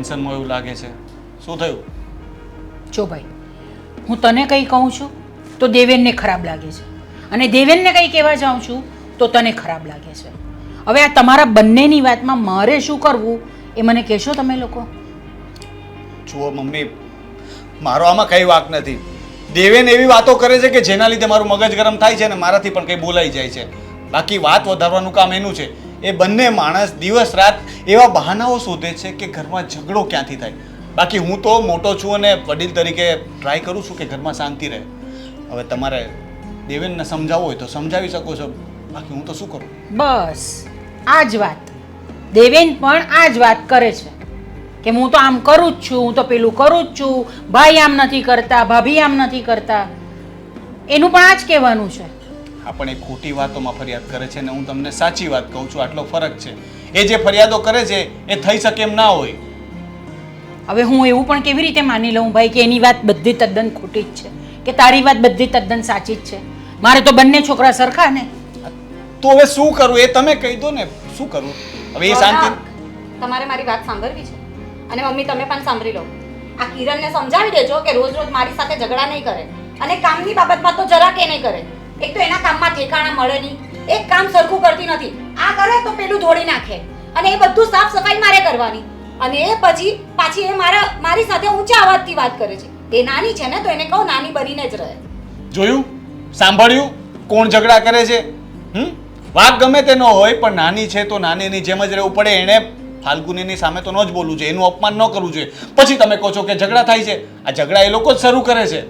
ટેન્શનમાં એવું લાગે છે? શું થયું? જો ભાઈ હું તને કંઈ કહું છું તો દેવેનને ખરાબ લાગે છે. અને દેવેનને કંઈ કહેવા જાઉં છું તો તને ખરાબ લાગે છે. હવે આ તમારા બંનેની વાતમાં મારે શું કરવું એ મને કહેશો તમે લોકો? જુઓ મમ્મી મારો આમાં કંઈ વાક નથી. દેવેન એવી વાતો કરે છે કે જેના લીધે મારું મગજ ગરમ થાય છે અને મારાથી પણ કંઈ બોલાઈ જાય છે. બાકી વાત વધારવાનું કામ એનું છે. એ બંને માણસ દિવસ રાત એવા બહાનાઓ શોધે છે કે ઘરમાં ઝઘડો ક્યાંથી થાય. બાકી હું તો મોટો છું અને વડીલ તરીકે ટ્રાય કરું છું કે ઘરમાં શાંતિ રહે. હવે તમારે દેવેનને સમજાવવું હોય તો સમજાવી શકો છો. બાકી હું તો શું કરું? બસ. આ જ વાત. દેવેન પણ આ જ વાત કરે છે. કે હું તો આમ કરું જ છું, હું તો પેલું કરું જ છું. ભાઈ આમ નથી કરતા, ભાભી આમ નથી કરતા. એનું પણ આ જ કહેવાનું છે. હા પણ એ ખોટી વાતોમાં ફરિયાદ કરે છે અને હું તમને સાચી વાત કહું છું આટલો ફરક છે. એ જે ફરિયાદો કરે છે એ થઈ શકે એમ ના હોય. હવે હું એવું પણ કેવી રીતે માની લઉં ભાઈ કે એની વાત બધી તદ્દન ખોટી જ છે? કે તારી વાત બધી તદ્દન સાચી જ છે? મારે તો બંને છોકરા સરખા ને? તો હવે શું કરું? એ તમે કહી દો ને શું કરું? હવે એ શાંતિ તમારે મારી વાત સાંભળવી છે. અને મમ્મી તમે પણ સાંભળી લો. આ કિરણને સમજાવી દેજો કે રોજ રોજ મારી સાથે ઝઘડા નહીં કરે. અને કામની બાબતમાં તો જરા કે નહીં કરે. એક તો એના કામમાં ઠેકાણા મળે નહીં. એક કામ સરખું કરતી નથી. આ કરે તો પેલું ધોળી નાખે. અને એ બધું સાફ સફાઈ મારે કરવાની. અને એ પછી પાછી એ મારા મારી સાથે ઊંચા અવાજથી વાત કરે છે. એ નાની છે ને તો એને કહો નાની બનીને જ રહે. જોયું? સાંભળ્યું? કોણ ઝઘડા કરે છે? હમ? વાત ગમે તે ન હોય પણ નાની છે તો નાનીની જેમ જ રહેવું પડે. એણે ફાલ્ગુનીની સામે તો ન જ બોલવું જોઈએ. એનું અપમાન ન કરવું જોઈએ. પછી તમે કહો છો કે ઝઘડા થાય છે. આ ઝઘડા એ લોકો જ શરૂ કરે છે.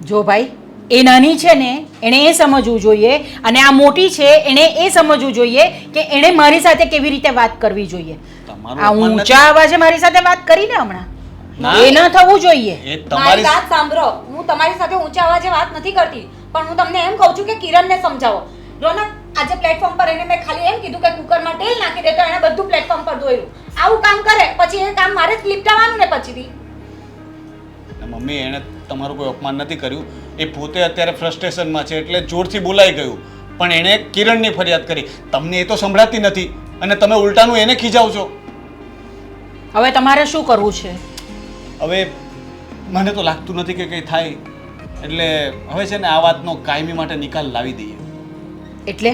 જો ભાઈ એ નાની છે ને એણે એ સમજવું જોઈએ અને આ મોટી છે એણે એ સમજવું જોઈએ કે એણે મારી સાથે કેવી રીતે વાત કરવી જોઈએ. આ ઊંચા અવાજે મારી સાથે વાત કરી ને હમણાં. એ ન થવું જોઈએ. મારી તમારી વાત સાંભળો. હું તમારી સાથે ઊંચા અવાજે વાત નથી કરતી પણ હું તમને એમ કહું છું કે કિરણને સમજાવો. રોનક આજે પ્લેટફોર્મ પર એને મેં ખાલી એમ કીધું કે કુકરમાં તેલ નાખી દે તો એણે બધું પ્લેટફોર્મ પર ધોયું આવું કામ કરે પછી એ કામ મારે જ લીપટાવાનું ને પછીથી. મમ્મી એણે તમારું કોઈ અપમાન નથી કર્યું. એ પોતે અત્યારે ફ્રસ્ટ્રેશનમાં છે એટલે જોરથી બોલાઈ ગયું. પણ એણે કિરણની ફરિયાદ કરી. તમને એ તો સંભળાતી નથી. અને તમે ઉલટાનું એને ખીજાવ છો હવે તમારે શું કરવું છે? હવે મને તો લાગતું નથી કે કંઈ થાય. એટલે હવે છે ને આ વાતનો કાયમી માટે નિકાલ લાવી દઈએ. એટલે?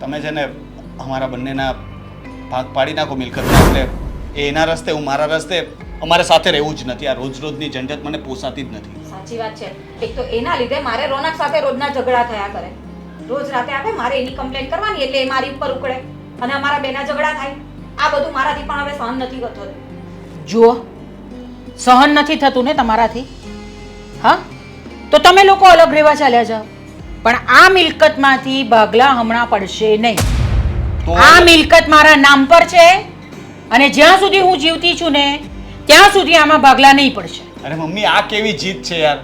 તમે છે ને અમારા બંનેના ભાગ પાડી નાખો મિલકત એટલે એના રસ્તે હું મારા રસ્તે અમારે સાથે રહેવું જ નથી. આ રોજ રોજની ઝંઝટ મને પોસાતી જ નથી. સાચી વાત છે. એક તો એના લીધે મારે રોનક સાથે રોજના ઝઘડા થયા કરે. રોજ રાતે આવે મારે એની કમ્પ્લેન કરવાની એટલે એ મારી ઉપર ઉકળે. અને અમારા બેના ઝઘડા થાય. આ બધું મારાથી પણ હવે સહન નથી થતું જુઓ સહન નથી થતું ને તમારાથી? હા? તો તમે લોકો અલગ રહેવા ચાલ્યા જાઓ. પણ આ મિલકતમાંથી ભાગલા હમણાં પડશે નહીં. આ મિલકત મારા નામ પર છે અને જ્યાં સુધી હું જીવતી છું ને ત્યાં સુધી આમાં ભાગલા નહીં પડશે. અરે મમ્મી આ કેવી જીત છે યાર.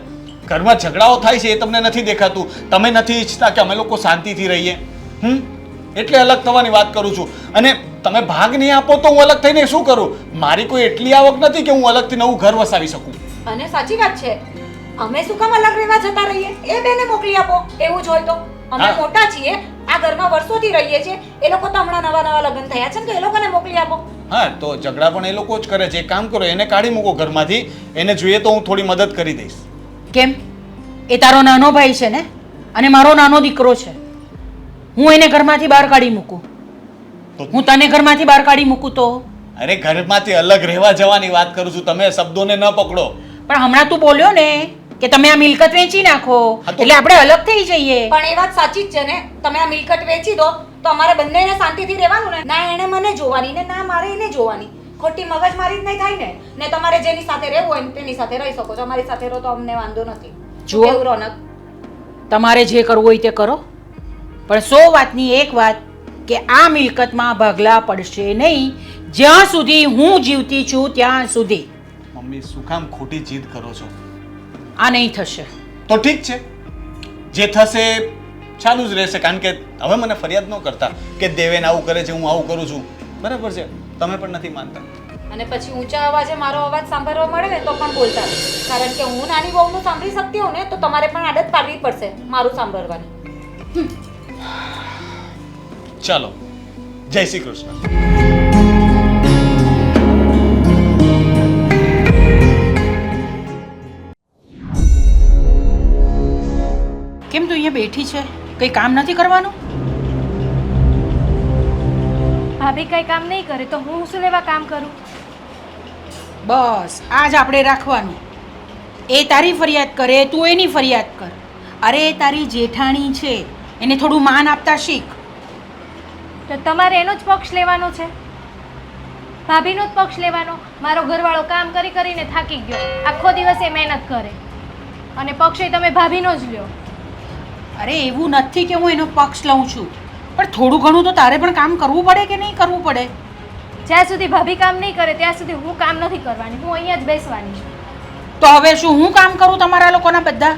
ઘરમાં ઝઘડાઓ થાય છે એ તમને નથી દેખાતું. તમે નથી ઈચ્છતા કે અમે લોકો શાંતિથી રહીએ. હમ? એટલે અલગ થવાની વાત કરું છું. અને તમે ભાગ નહીં આપો તો હું અલગ થઈને શું કરું? મારી કોઈ એટલી આવક નથી કે હું અલગથી નવું ઘર વસાવી શકું. અને સાચી વાત છે. અમે શું કામ અલગ રહેવા જતા રહીએ? એ બેને મોકલી આપો. એવું જ હોય તો. અમે હા. મોટા છીએ. આ ઘરમાં વર્ષોથી રહીએ છીએ. એ લોકો તો હમણાં નવા નવા લગ્ન થયા છે ને તો એ લોકોને મોકલી આપો. હા તો ઝઘડા પણ એ લોકો જ કરે છે. એક કામ કરો એને કાઢી મૂકો ઘરમાંથી. એને જોઈએ તો હું થોડી મદદ કરી દઈશ. કેમ? એ તારો નાનો ભાઈ છે ને? અને મારો નાનો દીકરો છે. હું એને ઘરમાંથી બહાર કાઢી મૂકું. તો- હું તને ઘરમાંથી બહાર કાઢી મૂકું તો? અરે ઘરમાંથી અલગ રહેવા જવાની વાત કરું છું. તમે શબ્દોને ન પકડો. પણ હમણાં તું બોલ્યો ને કે તમે આ મિલકત વેચી નાખો. એટલે આપણે અલગ થઈ જઈએ. પણ એ વાત સાચી જ છે ને. તમે આ મિલકત વેચી દો તો અમારે બંનેને શાંતિથી રહેવાનું ને? ના એણે મને જોવાની ને ના મારે એને જોવાની. ખોટી મગજ મારી જ નહીં થાય ને? ને તમારે જેની સાથે રહેવું હોય ને તેની સાથે રહી શકો છો. અમારી સાથે રહો તો અમને વાંધો નથી. જુઓ. રોનક? તમારે જે કરવું હોય તે કરો. પણ સો વાતની એક વાત કે આ મિલકતમાં ભાગલા પડશે નહીં. જ્યાં સુધી હું જીવતી છું ત્યાં સુધી. મમ્મી શું કામ ખોટી જીદ કરો છો? આ નહીં થશે. તો ઠીક છે. જે થશે ચાલુ જ રહેશે કારણ કે હવે મને ફરિયાદ ન કરતા કે દેવેન આવું કરે છે હું આવું કરું છું. બરાબર છે? તમે પણ નથી માનતા. અને પછી ઊંચા અવાજે મારો અવાજ સાંભળવા મળે ને તો પણ બોલતા. કારણ કે હું નાની બહુનું સાંભળી શકતી હોઉં ને તો તમારે પણ આદત પાડવી પડશે મારું સાંભળવાની. ચાલો. જય શ્રી કૃષ્ણ. કેમ તું અહીંયા બેઠી છે? કંઈ કામ નથી કરવાનું? ભાભી કઈ કામ નહીં કરે તો હું શું લેવા કામ કરું? બસ આ જ આપણે રાખવાનું. એ તારી ફરિયાદ કરે તું એની ફરિયાદ કર. અરે તારી જેઠાણી છે એને થોડું માન આપતા શીખ. તો તમારે એનો જ પક્ષ લેવાનો છે? ભાભીનો જ પક્ષ લેવાનો? મારો ઘરવાળો કામ કરી કરીને થાકી ગયો. આખો દિવસ એ મહેનત કરે. અને પક્ષે તમે ભાભીનો જ લ્યો. અરે એવું નથી કે હું એનો પક્ષ લઉં છું. પણ થોડું ઘણું તો તારે પણ કામ કરવું પડે કે નહીં કરવું પડે? જ્યાં સુધી ભાભી કામ નહીં કરે ત્યાં સુધી હું કામ નથી કરવાની. હું અહીંયા જ બેસવાની છું. તો હવે શું હું કામ કરું તમારા લોકોના બધા?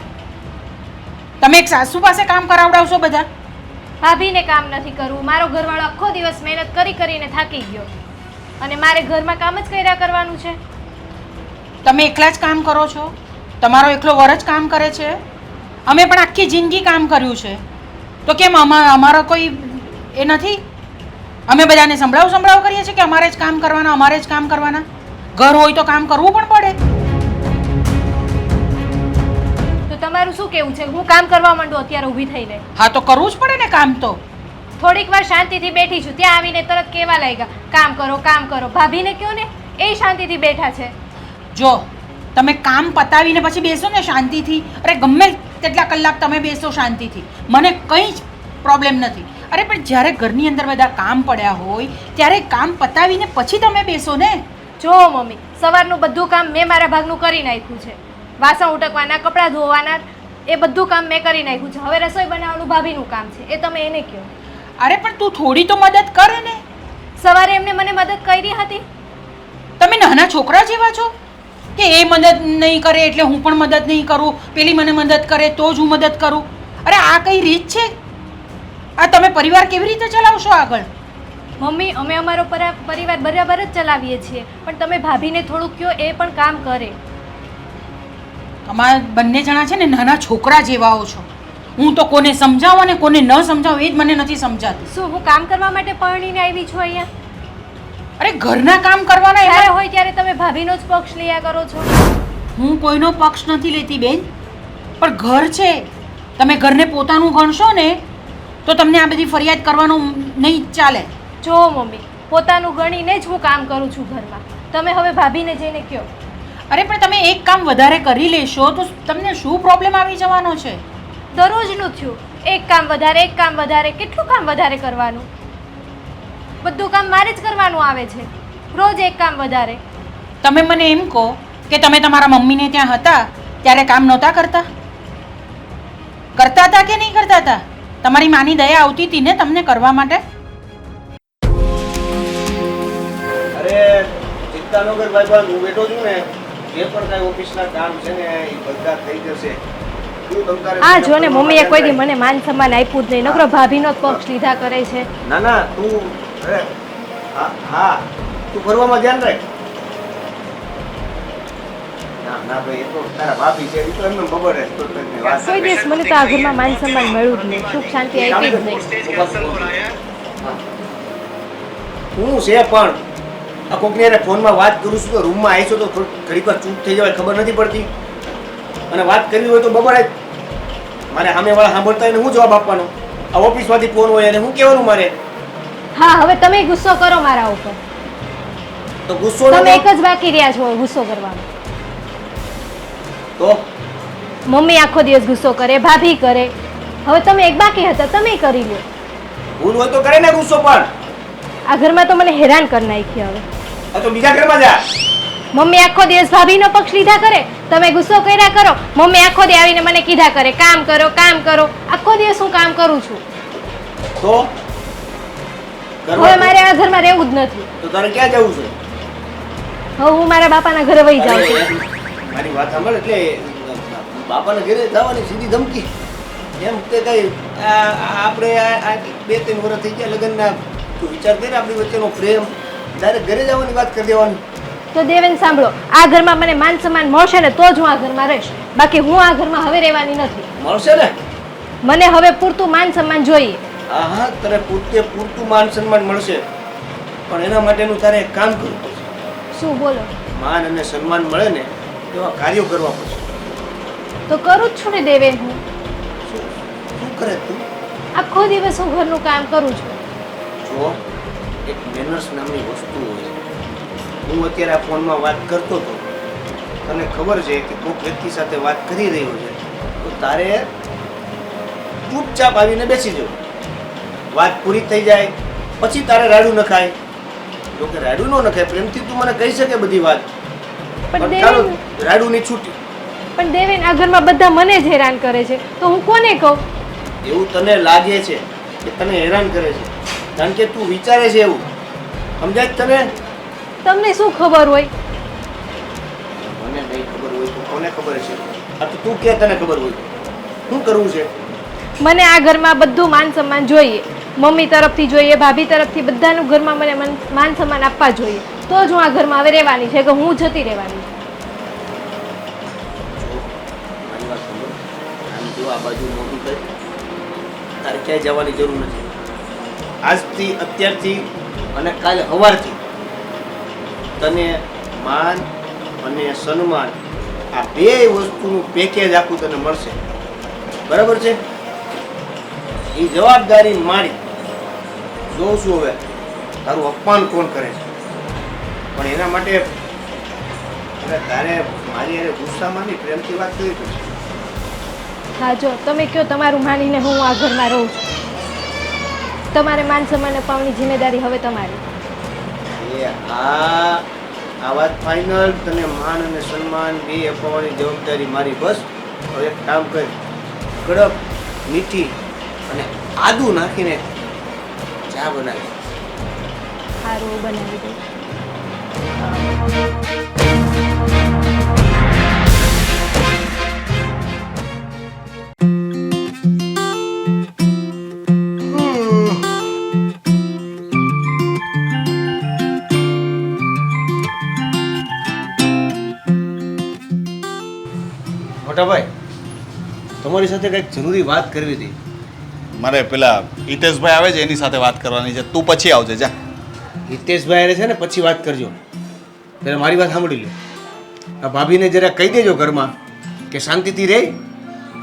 તમે એક સાસુ પાસે કામ કરાવડાવશો બધા? ભાભીને કામ નથી કરવું. મારો ઘરવાળો આખો દિવસ મહેનત કરી કરીને થાકી ગયો. અને મારે ઘરમાં કામ જ કર્યા કરવાનું છે. તમે એકલા જ કામ કરો છો? તમારો એકલો વર જ કામ કરે છે? અમે પણ આખી જિંદગી કામ કર્યું છે. તો કેમ અમા અમારો કોઈ એ નથી? અમે બધાને સંભળાવ સંભળાવ કરીએ છીએ કે અમારે જ કામ કરવાના અમારે જ કામ કરવાના? ઘર હોય તો કામ કરવું પણ પડે. તો તમારું શું કેવું છે? હું કામ કરવા માંડું અત્યારે ઊભી થઈને? હા તો કરવું જ પડે ને કામ તો. થોડીક વાર શાંતિથી બેઠી છું. ત્યાં આવીને તરત કેવા લાગ્યા? કામ કરો કામ કરો. ભાભીને કયો ને? એ શાંતિથી બેઠા છે. જો તમે કામ પતાવીને પછી બેસો ને શાંતિથી. અરે ગમે તેટલા કલાક તમે બેસો શાંતિથી? મને કંઈ જ પ્રોબ્લેમ નથી. અરે પણ જ્યારે ઘરની અંદર બધા કામ પડ્યા હોય ત્યારે કામ પતાવીને પછી તમે બેસો ને? જો મમ્મી સવારનું બધું કામ મેં મારા ભાગનું કરી નાખ્યું છે. વાસણ ઉટકવાના કપડાં ધોવાના એ બધું કામ મેં કરી નાખ્યું છે. હવે રસોઈ બનાવવાનું ભાભીનું કામ છે. એ તમે એને કહો. અરે પણ તું થોડી તો મદદ કરે ને. સવારે એમને મને મદદ કરી હતી. તમે નાના છોકરા જેવા છો? કે એ મદદ નહીં કરે એટલે હું પણ મદદ નહીં કરું પેલી મને મદદ કરે તો જ હું મદદ કરું. અરે આ કઈ રીત છે? આ તમે પરિવાર કેવી રીતે ચલાવશો આગળ? મમ્મી અમે અમારો પરા- પરિવાર બરાબર જ ચલાવીએ છીએ પણ તમે ભાભીને થોડુંક કહો એ પણ કામ કરે. અમારા બંને જણા છે ને નાના છોકરા જેવાઓ છો. હું તો કોને સમજાવું અને કોને ન સમજાવું એ જ મને નથી સમજાતું. શું હું કામ કરવા માટે પરણીને આવી છું અહીંયા? અરે ઘરના કામ કરવાના જ્યારે હોય ત્યારે તમે ભાભીનો જ પક્ષ લયા કરો છો. હું કોઈનો પક્ષ નથી લેતી બેન. પણ ઘર છે. તમે ઘરને પોતાનું ગણશો ને તો તમને આ બધી ફરિયાદ કરવાનું નહીં ચાલે. જો મમ્મી પોતાનું ગણીને જ હું કામ કરું છું ઘરમાં. તમે હવે ભાભીને જઈને કહો. અરે પણ તમે એક કામ વધારે કરી લેશો તો તમને શું પ્રોબ્લેમ આવી જવાનો છે? દરરોજનું થયું. એક કામ વધારે એક કામ વધારે કેટલું કામ વધારે કરવાનું? બધું કામ મારે જ કરવાનું આવે છે. રોજ એક કામ વધારે. તમે મને એમ કહો કે તમે તમારા મમ્મીને ત્યાં હતા ત્યારે કામ નહોતા કરતા? કરતા હતા કે નહીં કરતા હતા? તમારી માની દયા આવતી હતી ને તમને કરવા માટે? અરે ચિંતા ન કર ભાઈ ભાઈ હું બેઠો છું ને જે પણ કાંઈ ઓફિસના કામ છે ને એ બધા થઈ જશે. તું તમ તારે આ જો ને મમ્મીએ કોઈ દી મને માન સન્માન આપ્યું જ નહીં. નકરો ભાભીનો જ પક્ષ લીધા કરે છે. ના ના તું હા હા. તું ફરવામાં ધ્યાન રાખ. ના ના ભાઈ એ તો તારા ભાભી છે એ તો એમને ખબર છે તો તને વાત કોઈ દિવસ મને તો આ ઘરમાં માન સન્માન મળ્યું જ નહીં. સુખ શાંતિ આપી જ નહીં. હું. છે પણ આ કોકની હારે ફોનમાં વાત કરું છું તો રૂમમાં આવી છો તો ઘડીક વાર ચૂપ થઈ જવાય ખબર નથી પડતી. અને વાત કરવી હોય તો બબડે જ. મારે સામેવાળા સાંભળતા હોય ને હું જવાબ આપવાનો. આ ઓફિસમાંથી ફોન હોય અને હું કહેવાનું મારે? હા હવે તમે ગુસ્સો કરો મારા ઉપર. તો ગુસ્સો તમે એક જ બાકી રહ્યા છો ગુસ્સો કરવાનો. તો? મમ્મી આખો દિવસ ગુસ્સો કરે ભાભી કરે. હવે તમે એક બાકી હતા તમે કરી લો. ભૂલ હોય તો કરે ને ગુસ્સો પણ. આ ઘરમાં તો મને હેરાન કરી નાખી હવે. આ તો બીજા ઘરમાં જા. મમ્મી આખો દિવસ ભાભીનો પક્ષ લીધા કરે. તમે ગુસ્સો કર્યા કરો. મમ્મી આખો દિવસ આવીને મને કીધા કરે કામ કરો કામ કરો. આખો દિવસ હું કામ કરું છું. તો? હવે મારે આ ઘરમાં રહેવું જ નથી. તો તારે ક્યાં જવું છે? હવે હું મારા બાપાના ઘરે વહી જાઉં છું. મારી વાત સાંભળ એટલે બાપાના ઘરે જવાની સીધી ધમકી. એમ તે કઈ આપણે આ આ બે ત્રણ વર્ષ થઈ ગયા લગ્નના. તું વિચાર કરે આપણી વચ્ચેનો પ્રેમ. ડાયરેક્ટ ઘરે જવાની વાત કરી દેવાની. તો દેવેન સાંભળો આ ઘરમાં મને માન સન્માન મળશે ને તો જ હું આ ઘરમાં રહીશ. બાકી હું આ ઘરમાં હવે રહેવાની નથી. મળશે ને? મને હવે પૂરતું માન સન્માન જોઈએ. હા હા તારે પૂરતે પૂરતું માન સન્માન મળશે. પણ એના માટેનું તારે એક કામ કરવું પડશે. શું બોલો? માન અને સન્માન મળે ને એવા કાર્યો કરવા પડશે. તો કરું જ છું ને દેવે હું. શું શું કરે તું? આખો દિવસ હું ઘરનું કામ કરું છું. જો એક મેનર્સ નામની વસ્તુ હોય. હું અત્યારે આ ફોનમાં વાત કરતો હતો. તને ખબર છે કે કોઈક વ્યક્તિ સાથે વાત કરી રહ્યો છે. તો તારે ચૂપચાપ આવીને બેસી જવું. વાત પૂરી થઈ જાય પછી તારે રાડું નખાય. જો કે રાડું ન નખાય પ્રેમથી તું મને કહી શકે બધી વાત. પણ ચાલો દેવેન રાડુની છૂટી. પણ દેવેન આ ઘરમાં બધા મને જ હેરાન કરે છે. તો હું કોને કહું? એવું તને લાગે છે કે તને હેરાન કરે છે? કારણ કે તું વિચારે છે એવું. સમજાય તને? તમને શું ખબર હોય? મને નહીં ખબર હોય તો કોને ખબર છે? આ તો તું કે તને ખબર હોય. શું કરવું છે? મને આ ઘરમાં બધું માન સન્માન જોઈએ. મમ્મી તરફથી જોઈએ, ભાભી તરફથી બધાનું ઘરમાં મને મન- માન સન્માન આપવા જોઈએ. તો જ હું આ ઘરમાં હવે રહેવાની છે, કે હું જતી રહેવાની છું. આ બાજુ મોટું તારે ક્યાંય જવાની જરૂર નથી. આજથી, અત્યારથી અને કાલે સવારથી તને માન અને સન્માન આ બે વસ્તુનું પેકેજ આખું તને મળશે. બરાબર છે? એ જવાબદારી મારી. જોઉં છું હવે તારું અપમાન કોણ કરે છે? પણ એના માટે એટલે તારે મારી અરે ગુસ્સામાં નહીં પ્રેમથી વાત કરી પડશે. હા જો તમે કહો તમારું માનીને હું આ ઘરમાં રહું છું. તમારે માન સન્માન અપાવવાની જિમ્મેદારી હવે તમારી. એ આ આ વાત ફાઇનલ તને માન અને સન્માન બે અપાવવાની જવાબદારી મારી બસ. હવે એક કામ કર. કડક મીઠી અને આદુ નાખીને ચા બનાવી? સારું બનાવી મોટાભાઈ તમારી સાથે કંઈક જરૂરી વાત કરવી હતી. મારે પેલા હિતેશભાઈ આવે છે એની સાથે વાત કરવાની છે. તું પછી આવજે જા. હિતેશભાઈ છે ને પછી વાત કરજો. ત્યારે મારી વાત સાંભળી લે. આ ભાભીને જરા કહી દેજો ઘરમાં કે શાંતિથી રહે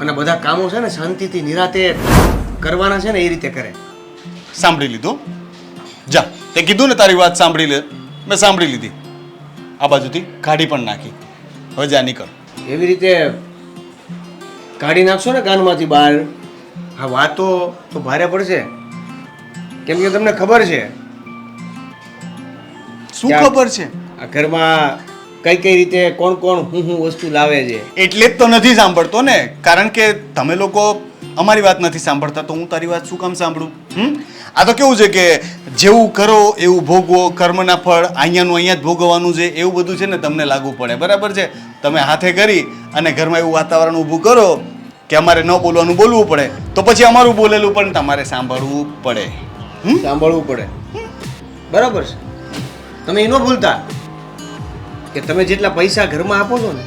અને બધા કામો છે ને શાંતિથી નિરાતે કરવાના છે ને એ રીતે કરે. સાંભળી લીધું? જા. તે કીધું ને તારી વાત સાંભળી લે. મેં સાંભળી લીધી. આ બાજુથી કાઢી પણ નાખી. હવે જા નીકળ. એવી રીતે કાઢી નાખશો ને કાનમાંથી બહાર. આ વાતો તો ભારે પડશે. કેમ કે તમને ખબર છે. શું ખબર છે? આ ઘરમાં કઈ કઈ રીતે કોણ કોણ હું હું વસ્તુ લાવે છે. એટલે જ તો નથી સાંભળતો ને. કારણ કે તમે લોકો અમારી વાત નથી સાંભળતા તો હું તારી વાત શું કામ સાંભળું? હમ? આ તો કેવું છે કે જેવું કરો એવું ભોગવો કર્મના ફળ અહીંયાનું અહીંયા જ ભોગવવાનું છે એવું બધું છે ને તમને લાગુ પડે. બરાબર છે? તમે હાથે કરી અને ઘરમાં એવું વાતાવરણ ઊભું કરો કે અમારે ન બોલવાનું બોલવું પડે તો પછી અમારું બોલેલું પણ તમારે સાંભળવું પડે. હમ? સાંભળવું પડે. બરાબર છે. તમે એ ન ભૂલતા કે તમે જેટલા પૈસા ઘરમાં આપો છો ને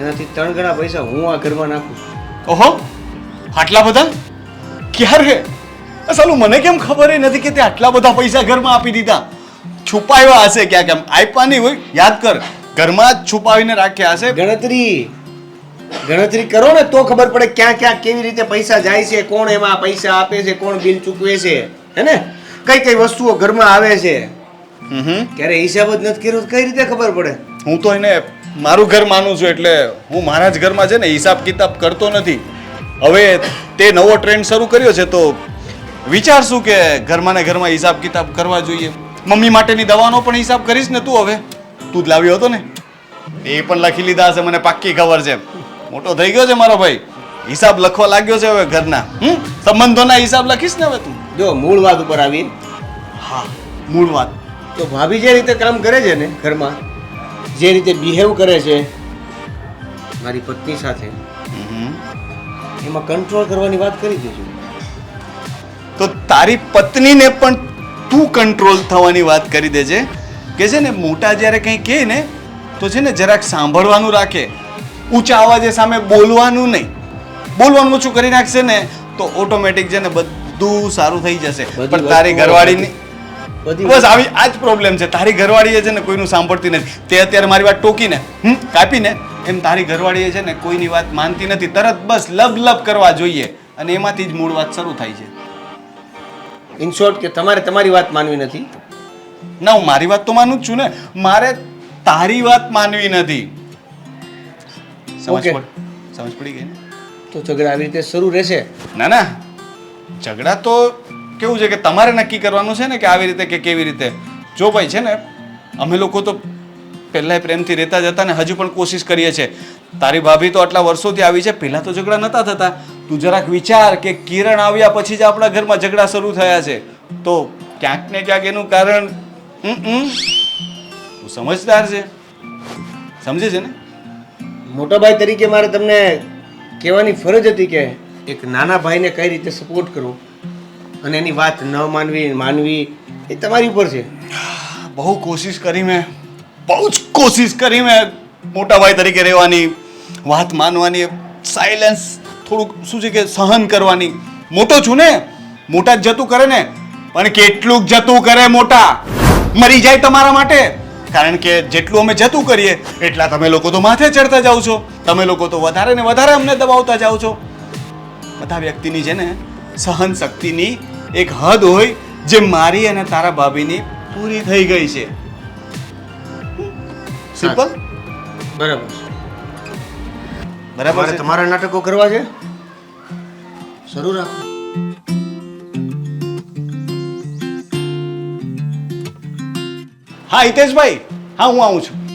એનાથી ત્રણ ગણા પૈસા હું આ ઘરમાં નાખું. છું ઓહો આટલા બધા? ક્યારે? આ સાલું મને કેમ ખબર ય નથી કે તે આટલા બધા પૈસા ઘરમાં આપી દીધા? છુપાવ્યા હશે ક્યાંક એમ. આપ્યા નહીં હોય યાદ કર. ઘરમાં જ છુપાવીને રાખ્યા હશે. ગણતરી. ગણતરી કરો ને તો ખબર પડે ક્યાં ક્યાં કેવી રીતે પૈસા જાય છે કોણ એમાં પૈસા આપે છે કોણ બિલ ચૂકવે છે હે ને? કઈ કઈ વસ્તુઓ ઘરમાં આવે છે. ક્યારે હિસાબ જ નથી કર્યો તો કઈ રીતે ખબર પડે? હું તો એને મારું ઘર માનું છું એટલે હું મારા જ ઘરમાં છે ને હિસાબ કિતાબ કરતો નથી. હવે તે નવો ટ્રેન્ડ શરૂ કર્યો છે તો વિચારશું કે ઘરમાં ને ઘરમાં હિસાબ કિતાબ કરવા જોઈએ. મમ્મી માટેની દવાનો પણ હિસાબ કરીશ ને તું હવે? તું જ લાવ્યો હતો ને? એ પણ લખી લીધા હશે મને પાક્કી ખબર છે. મોટો થઈ ગયો છે મારો ભાઈ. હિસાબ લખવા લાગ્યો છે હવે ઘરના. હમ? સંબંધોના હિસાબ લખીશ ને હવે તું? જો મૂળ વાત ઉપર આવી હા મૂળ વાત. તો ભાભી જે રીતે કામ કરે છે ને ઘરમાં જે રીતે બિહેવ કરે છે મારી પત્ની સાથે એમાં કંટ્રોલ કરવાની વાત કરી દેજો. તો તારી પત્નીને પણ તું કંટ્રોલ થવાની વાત કરી દેજે. કે છે ને મોટા જ્યારે કંઈ કહે ને તો છે ને જરાક સાંભળવાનું રાખે. ઊંચા અવાજે સામે બોલવાનું નહીં. બોલવાનું ઓછું કરી નાખશે ને તો ઓટોમેટિક છે ને બધું સારું થઈ જશે. પણ તારી ઘરવાળીની બસ આવી આ જ પ્રોબ્લેમ છે. તારી ઘરવાળી છે ને કોઈનું સાંભળતી નથી. તે અત્યારે મારી વાત ટોકીને હમ? કાપીને. એમ તારી ઘરવાળી છે ને કોઈની વાત માનતી નથી. તરત બસ લબ લબ કરવા જોઈએ. અને એમાંથી જ મૂળ વાત શરૂ થાય છે. ઇન શોર્ટ કે તમારે તમારી વાત માનવી નથી? ના હું મારી વાત તો માનું જ છું ને. મારે તારી વાત માનવી નથી. સમજ પડ સમજ પડી ગઈ ને? તો ઝઘડા આવી રીતે શરૂ રહેશે? ના ના. ઝઘડા તો કેવું છે કે તમારે નક્કી કરવાનું છે ને કે આવી રીતે કે કેવી રીતે? જો ભાઈ છે ને અમે લોકો તો પહેલાંય પ્રેમથી રહેતા જ હતા ને હજુ પણ કોશિશ કરીએ છીએ. તારી ભાભી તો આટલા વર્ષોથી આવી છે પહેલાં તો ઝઘડા નહોતા થતા. તું જરાક વિચાર કે કિરણ આવ્યા પછી જ આપણા ઘરમાં ઝઘડા શરૂ થયા છે. તો ક્યાંક ને ક્યાંક એનું કારણ. તું સમજદાર છે. સમજે છે ને? મોટા ભાઈ તરીકે મારે તમને કહેવાની ફરજ હતી કે એક નાના ભાઈને કઈ રીતે સપોર્ટ કરવો? અને એની વાત ન માનવી માનવી એ તમારી ઉપર છે. બહુ કોશિશ કરી મેં. બહુ જ કોશિશ કરી મેં મોટા ભાઈ તરીકે રહેવાની, વાત માનવાની સાયલેન્સ થોડુંક શું છે કે સહન કરવાની. મોટો છું ને, મોટા જતું કરે ને. પણ કેટલુંક જતું કરે મોટા. મરી જાય તમારા માટે. કારણ કે જેટલું અમે જતું કરીએ એટલા તમે લોકો તો માથે ચડતા જાઓ છો. તમે લોકો તો વધારે ને વધારે અમને દબાવતા જાઓ છો. બધા વ્યક્તિની છે ને સહન શક્તિની એક હદ હોય જે મારી અને તારા ભાભીની પૂરી થઈ ગઈ છે. સિમ્પલ બરાબર. બરાબર તમારા નાટકો કરવા છે? શરૂ રાખો હા હિતેશભાઈ હા હું આવું છું.